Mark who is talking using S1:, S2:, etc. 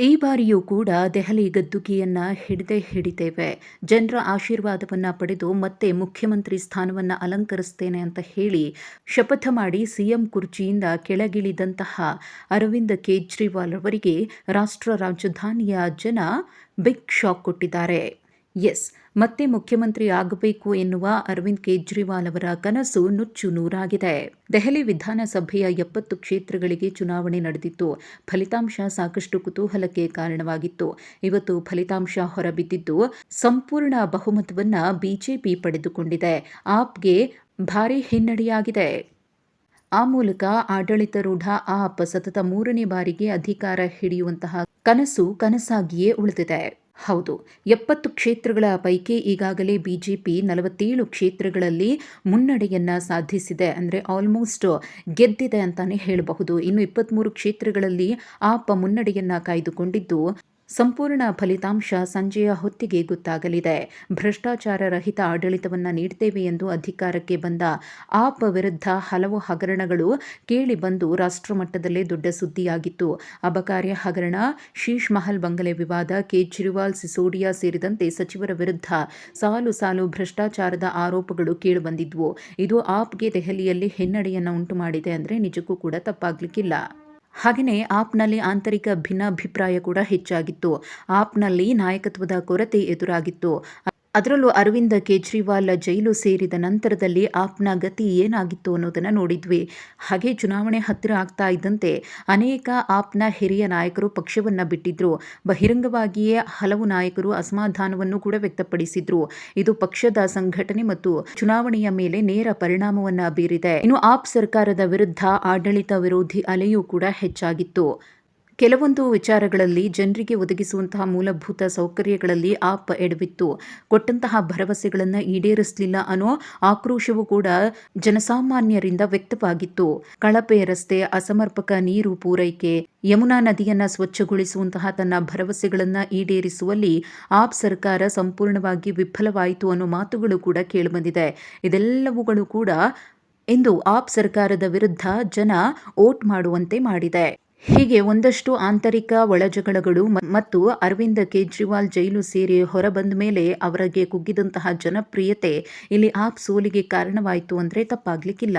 S1: ಈ ಬಾರಿಯೂ ಕೂಡ ದೆಹಲಿ ಗದ್ದುಗೆಯನ್ನ ಹಿಡಿದೇ ಹಿಡಿತೇವೆ. ಜನರ ಆಶೀರ್ವಾದವನ್ನ ಪಡೆದು ಮತ್ತೆ ಮುಖ್ಯಮಂತ್ರಿ ಸ್ಥಾನವನ್ನ ಅಲಂಕರಿಸ್ತೇನೆ ಅಂತ ಹೇಳಿ ಶಪಥ ಮಾಡಿ ಸಿಎಂ ಕುರ್ಚಿಯಿಂದ ಕೆಳಗಿಳಿದಂತಹ ಅರವಿಂದ್ ಕೇಜ್ರಿವಾಲ್ ಅವರಿಗೆ ರಾಷ್ಟ್ರ ರಾಜಧಾನಿಯ ಜನ ಬಿಗ್ ಶಾಕ್ ಕೊಟ್ಟಿದ್ದಾರೆ. ಎಸ್. ಮತ್ತೆ ಮುಖ್ಯಮಂತ್ರಿ ಆಗಬೇಕು ಎನ್ನುವ ಅರವಿಂದ್ ಕೇಜ್ರಿವಾಲ್ ಅವರ ಕನಸು ನುಚ್ಚು ನೂರಾಗಿದೆ. ದೆಹಲಿ ವಿಧಾನಸಭೆಯ ಎಪ್ಪತ್ತು ಕ್ಷೇತ್ರಗಳಿಗೆ ಚುನಾವಣೆ ನಡೆದಿತ್ತು. ಫಲಿತಾಂಶ ಸಾಕಷ್ಟು ಕುತೂಹಲಕ್ಕೆ ಕಾರಣವಾಗಿತ್ತು. ಇವತ್ತು ಫಲಿತಾಂಶ ಹೊರಬಿದ್ದಿದ್ದು, ಸಂಪೂರ್ಣ ಬಹುಮತವನ್ನ ಬಿಜೆಪಿ ಪಡೆದುಕೊಂಡಿದೆ. ಆಪ್ಗೆ ಭಾರಿ ಹಿನ್ನಡೆಯಾಗಿದೆ. ಆ ಮೂಲಕ ಆಡಳಿತಾರೂಢ ಆಪ್ ಸತತ ಮೂರನೇ ಬಾರಿಗೆ ಅಧಿಕಾರ ಹಿಡಿಯುವಂತಹ ಕನಸು ಕನಸಾಗಿಯೇ ಉಳಿದಿದೆ. ಹೌದು. ಎಪ್ಪತ್ತು ಕ್ಷೇತ್ರಗಳ ಪೈಕಿ ಈಗಾಗಲೇ ಬಿಜೆಪಿ ನಲವತ್ತೇಳು ಕ್ಷೇತ್ರಗಳಲ್ಲಿ ಮುನ್ನಡೆಯನ್ನ ಸಾಧಿಸಿದೆ. ಅಂದರೆ ಆಲ್ಮೋಸ್ಟ್ ಗೆದ್ದಿದೆ ಅಂತಾನೆ ಹೇಳಬಹುದು. ಇನ್ನು ಇಪ್ಪತ್ತ್ಮೂರು ಕ್ಷೇತ್ರಗಳಲ್ಲಿ ಆಪ ಮುನ್ನಡೆಯನ್ನ ಕಾಯ್ದುಕೊಂಡಿದ್ದು ಸಂಪೂರ್ಣ ಫಲಿತಾಂಶ ಸಂಜೆಯ ಹೊತ್ತಿಗೆ ಗೊತ್ತಾಗಲಿದೆ. ಭ್ರಷ್ಟಾಚಾರ ರಹಿತ ಆಡಳಿತವನ್ನು ನೀಡುತ್ತೇವೆ ಎಂದು ಅಧಿಕಾರಕ್ಕೆ ಬಂದ ಆಪ್ ವಿರುದ್ಧ ಹಲವು ಹಗರಣಗಳು ಕೇಳಿ ಬಂದು ರಾಷ್ಟ್ರಮಟ್ಟದಲ್ಲೇ ದೊಡ್ಡ ಸುದ್ದಿಯಾಗಿತ್ತು. ಅಬಕಾರ್ಯ ಹಗರಣ, ಶೀಶ್ ಮಹಲ್ ಬಂಗಲೆ ವಿವಾದ, ಕೇಜ್ರಿವಾಲ್ ಸಿಸೋಡಿಯಾ ಸೇರಿದಂತೆ ಸಚಿವರ ವಿರುದ್ಧ ಸಾಲು ಸಾಲು ಭ್ರಷ್ಟಾಚಾರದ ಆರೋಪಗಳು ಕೇಳಿಬಂದಿದ್ವು ಇದು ಆಪ್ಗೆ ದೆಹಲಿಯಲ್ಲಿ ಹಿನ್ನಡೆಯನ್ನು ಉಂಟು ಮಾಡಿದೆ ಅಂದರೆ ನಿಜಕ್ಕೂ ಕೂಡ ತಪ್ಪಾಗ್ಲಿಕ್ಕಿಲ್ಲ. ಹಾಗೆಯೇ ಆಪ್ನಲ್ಲಿ ಆಂತರಿಕ ಭಿನ್ನಾಭಿಪ್ರಾಯ ಕೂಡ ಹೆಚ್ಚಾಗಿತ್ತು. ಆಪ್ನಲ್ಲಿ ನಾಯಕತ್ವದ ಕೊರತೆ ಎದುರಾಗಿತ್ತು. ಅದರಲ್ಲೂ ಅರವಿಂದ ಕೇಜ್ರಿವಾಲ್ ಜೈಲು ಸೇರಿದ ನಂತರದಲ್ಲಿ ಆಪ್ನ ಗತಿ ಏನಾಗಿತ್ತು ಅನ್ನೋದನ್ನು ನೋಡಿದ್ವಿ. ಹಾಗೆ ಚುನಾವಣೆ ಹತ್ತಿರ ಆಗ್ತಾ ಇದ್ದಂತೆ ಅನೇಕ ಆಪ್ನ ಹಿರಿಯ ನಾಯಕರು ಪಕ್ಷವನ್ನು ಬಿಟ್ಟಿದ್ರು. ಬಹಿರಂಗವಾಗಿಯೇ ಹಲವು ನಾಯಕರು ಅಸಮಾಧಾನವನ್ನು ಕೂಡ ವ್ಯಕ್ತಪಡಿಸಿದ್ರು. ಇದು ಪಕ್ಷದ ಸಂಘಟನೆ ಮತ್ತು ಚುನಾವಣೆಯ ಮೇಲೆ ನೇರ ಪರಿಣಾಮವನ್ನು ಬೀರಿದೆ. ಇನ್ನು ಆಪ್ ಸರ್ಕಾರದ ವಿರುದ್ಧ ಆಡಳಿತ ವಿರೋಧಿ ಅಲೆಯೂ ಕೂಡ ಹೆಚ್ಚಾಗಿತ್ತು. ಕೆಲವೊಂದು ವಿಚಾರಗಳಲ್ಲಿ ಜನರಿಗೆ ಒದಗಿಸುವಂತಹ ಮೂಲಭೂತ ಸೌಕರ್ಯಗಳಲ್ಲಿ ಆಪ್ ಎಡವಿತ್ತು. ಕೊಟ್ಟಂತಹ ಭರವಸೆಗಳನ್ನು ಈಡೇರಿಸಲಿಲ್ಲ ಅನ್ನೋ ಆಕ್ರೋಶವೂ ಕೂಡ ಜನಸಾಮಾನ್ಯರಿಂದ ವ್ಯಕ್ತವಾಗಿತ್ತು. ಕಳಪೆ ರಸ್ತೆ, ಅಸಮರ್ಪಕ ನೀರು ಪೂರೈಕೆ, ಯಮುನಾ ನದಿಯನ್ನು ಸ್ವಚ್ಛಗೊಳಿಸುವಂತಹ ತನ್ನ ಭರವಸೆಗಳನ್ನು ಈಡೇರಿಸುವಲ್ಲಿ ಆಪ್ ಸರ್ಕಾರ ಸಂಪೂರ್ಣವಾಗಿ ವಿಫಲವಾಯಿತು ಅನ್ನೋ ಮಾತುಗಳು ಕೂಡ ಕೇಳಿಬಂದಿದೆ. ಇದೆಲ್ಲವುಗಳು ಕೂಡ ಇಂದು ಆಪ್ ಸರ್ಕಾರದ ವಿರುದ್ಧ ಜನ ಓಟ್ ಮಾಡುವಂತೆ ಮಾಡಿದೆ. ಹೀಗೆ ಒಂದಷ್ಟು ಆಂತರಿಕ ಒಳಜಗಳಗಳು ಮತ್ತು ಅರವಿಂದ ಕೇಜ್ರಿವಾಲ್ ಜೈಲು ಸೇರಿ ಹೊರಬಂದ ಮೇಲೆ ಅವರಿಗೆ ಕುಗ್ಗಿದಂತಹ ಜನಪ್ರಿಯತೆ ಇಲ್ಲಿ ಆಪ್ ಸೋಲಿಗೆ ಕಾರಣವಾಯಿತು ಅಂದರೆ ತಪ್ಪಾಗ್ಲಿಕ್ಕಿಲ್ಲ.